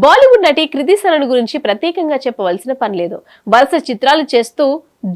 బాలీవుడ్ నటి కృతి సనన్ గురించి ప్రత్యేకంగా చెప్పవలసిన పని లేదు. వరుస చిత్రాలు చేస్తూ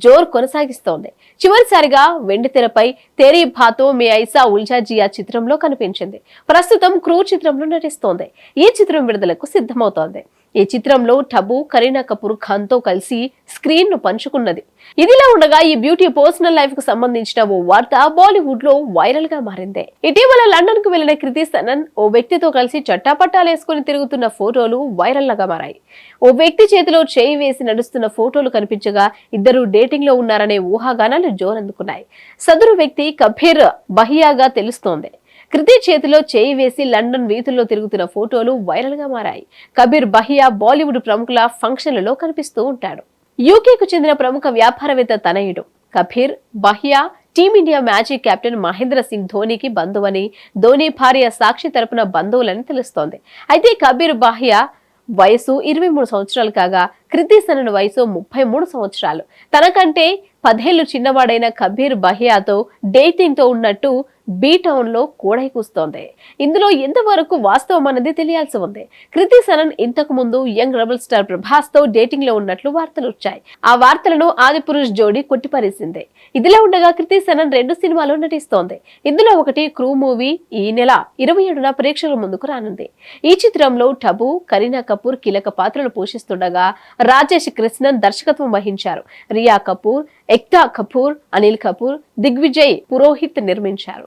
జోర్ కొనసాగిస్తోంది. చివరిసారిగా వెండి తెరపై తేరీ భాతో మే ఐసా ఉల్జా జియా చిత్రంలో కనిపించింది. ప్రస్తుతం క్రూ చిత్రంలో నటిస్తోంది. ఈ చిత్రం విడుదలకు సిద్ధమవుతోంది. ఈ చిత్రంలో టబు కరీనా కపూర్ ఖాన్తో కలిసి స్క్రీన్ను పంచుకున్నది. ఇదిలా ఉండగా ఈ బ్యూటీ పర్సనల్ లైఫ్కు సంబంధించిన ఓ వార్త బాలీవుడ్లో వైరల్గా మారింది. ఇటీవల లండన్కు వెళ్ళిన కృతి సనన్ ఓ వ్యక్తితో కలిసి చట్టాపట్టాలు వేసుకుని తిరుగుతున్న ఫోటోలు వైరల్గా మారాయి. ఓ వ్యక్తి చేతిలో చేయి వేసి నడుస్తున్న ఫోటోలు కనిపించగా ఇద్దరు డేటింగ్లో ఉన్నారనే ఊహాగానాలు జోరందుకున్నాయి. సదరు వ్యక్తి కబీర్ బహియాగా తెలుస్తోంది. కృతి చేతిలో చేయి వేసి లండన్ వీధుల్లో తిరుగుతున్న ఫోటోలు వైరల్గా మారాయి. కబీర్ బహియా బాలీవుడ్ ప్రముఖుల ఫంక్షన్లలో కనిపిస్తూ ఉంటాడు. యూకేకు చెందిన ప్రముఖ వ్యాపారవేత్త తనయుడు. కబీర్ బహియా టీమిండియా మాజీ కెప్టెన్ మహేంద్ర సింగ్ ధోనికి బంధువని ధోని భార్య సాక్షి తరపున బంధువులని తెలుస్తోంది. అయితే కబీర్ బాహియా వయసు ఇరవై మూడు సంవత్సరాలు కాగా కృతి సనన్ వయసు ముప్పై మూడు సంవత్సరాలు. తనకంటే పదేళ్ళు చిన్నవాడైన కబీర్ బహియాతో డేటింగ్తో ఉన్నట్టు బీ టౌన్లో కోడై కూస్తోంది. ఇందులో ఎంతవరకు వాస్తవం అన్నది తెలియాల్సి ఉంది. కృతి సనన్ ఇంతకు ముందు యంగ్ రెబల్ స్టార్ ప్రభాస్తో డేటింగ్లో ఉన్నట్లు వార్తలు వచ్చాయి. ఆ వార్తలను ఆది పురుష్ జోడి కొట్టిపారేసింది. ఇదిలా ఉండగా కృతి సనన్ రెండు సినిమాలు నటిస్తోంది. ఇందులో ఒకటి క్రూ మూవీ ఈ నెల ఇరవై ఏడున ప్రేక్షకుల ముందుకు రానుంది. ఈ చిత్రంలో టబు కరీనా కపూర్ కీలక పాత్రలు పోషిస్తుండగా రాజేష్ కృష్ణన్ దర్శకత్వం వహించారు. రియా కపూర్ ఎక్తా కపూర్ అనిల్ కపూర్ దిగ్విజయ్ పురోహిత్ నిర్మించారు.